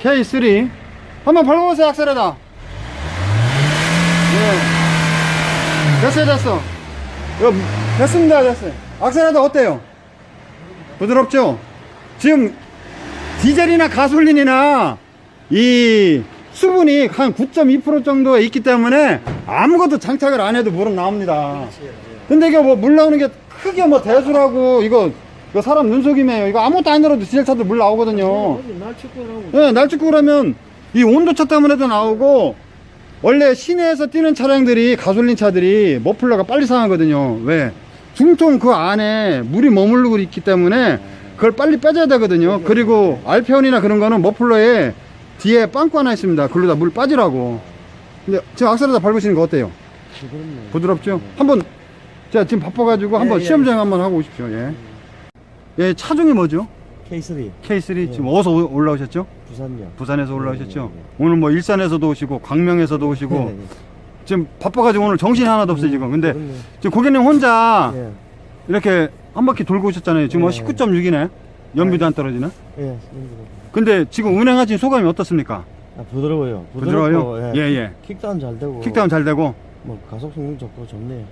K3 한번 밟아보세요 악셀에다. 예. 됐어요 됐어. 이거 됐습니다 됐어요. 악셀에다 어때요? 부드럽죠? 지금 디젤이나 가솔린이나 이 수분이 한 9.2% 정도에 있기 때문에 아무것도 장착을 안 해도 물은 나옵니다. 근데 이게 뭐 물 나오는 게 크게 뭐 대수라고 이거 이거 사람 눈속임이에요 이거 아무것도 안 들어도 디젤 차도 물 나오거든요 날 축구하고 예, 날축구 그러면 이 온도차 때문에도 나오고 원래 시내에서 뛰는 차량들이 가솔린 차들이 머플러가 빨리 상하거든요. 왜? 중통 그 안에 물이 머무르고 있기 때문에 그걸 빨리 빼줘야 되거든요. 그리고 알페온이나 그런 거는 머플러에 뒤에 빵꾸 하나 있습니다. 글로 다 물 빠지라고. 근데 지금 악셀에다 밟으시는 거 어때요? 부드럽네. 부드럽죠? 한번 제가 지금 바빠가지고 한번 예, 시험 주행 한번 하고 오십시오. 예. 예, 차종이 뭐죠? K3 K3 지금 어디서 오- 올라오셨죠? 부산요. 부산에서 올라오셨죠? 네, 네, 오늘 뭐 일산에서도 오시고 광명에서도 오시고 네, 네. 지금 바빠가지고 오늘 정신이 하나도 없어요 지금 근데 그렇네. 지금 고객님 혼자 예. 이렇게 한 바퀴 돌고 오셨잖아요 지금 뭐 네. 19.6이네 연비도 안 떨어지네 예. 힘들어. 근데 지금 운행하신 소감이 어떻습니까? 아, 부드러워요. 부드러워요? 예, 예. 킥다운 잘 되고. 킥다운 잘 되고 뭐 가속 성능 좋고 좋네요.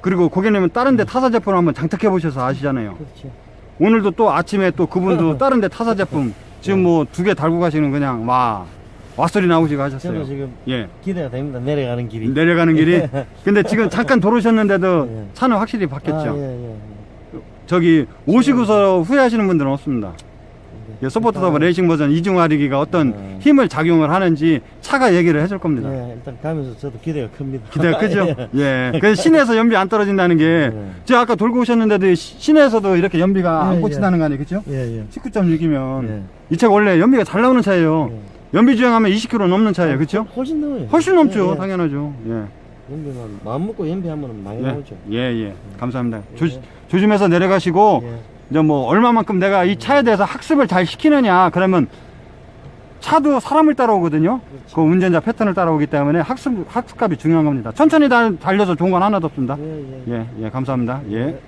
그리고 고객님은 다른 데 타사 제품을 한번 장착해 보셔서 아시잖아요 그렇죠. 오늘도 또 아침에 또 그분도 다른 데 타사 제품 지금 뭐 두 개 달고 가시는 그냥 와 왓소리 나오시고 하셨어요 저도 지금 예 기대가 됩니다. 내려가는 길이. 내려가는 길이 근데 지금 잠깐 돌으셨는데도 예. 차는 확실히 바뀌었죠 아, 예, 예. 저기 오시고서 후회하시는 분들은 없습니다. 예, 서포트 더블 레이싱 버전 이중 화리기가 어떤 네. 힘을 작용을 하는지 차가 얘기를 해줄 겁니다. 예, 일단 가면서 저도 기대가 큽니다. 기대가 크죠? 예. 예. 그래서 시내에서 연비 안 떨어진다는 게, 네. 제가 아까 돌고 오셨는데도 시- 시내에서도 이렇게 연비가 안 예, 꽂힌다는 거 아니에요? 그죠? 예, 예. 19.6이면, 예. 이 차가 원래 연비가 잘 나오는 차예요. 예. 연비 주행하면 20km 넘는 차예요. 그죠? 훨씬 넘어요. 훨씬 넘죠. 예, 예. 당연하죠. 예. 연비는 마음 먹고 연비하면 많이 예. 나오죠. 예, 예. 감사합니다. 예. 조, 조심해서 내려가시고, 예. 이제 뭐 얼마만큼 내가 이 차에 대해서 학습을 잘 시키느냐 그러면 차도 사람을 따라오거든요. 그 운전자 패턴을 따라오기 때문에 학습 학습값이 중요한 겁니다. 천천히 달, 달려서 좋은 건 하나도 없습니다. 예, 예. 예예 감사합니다. 예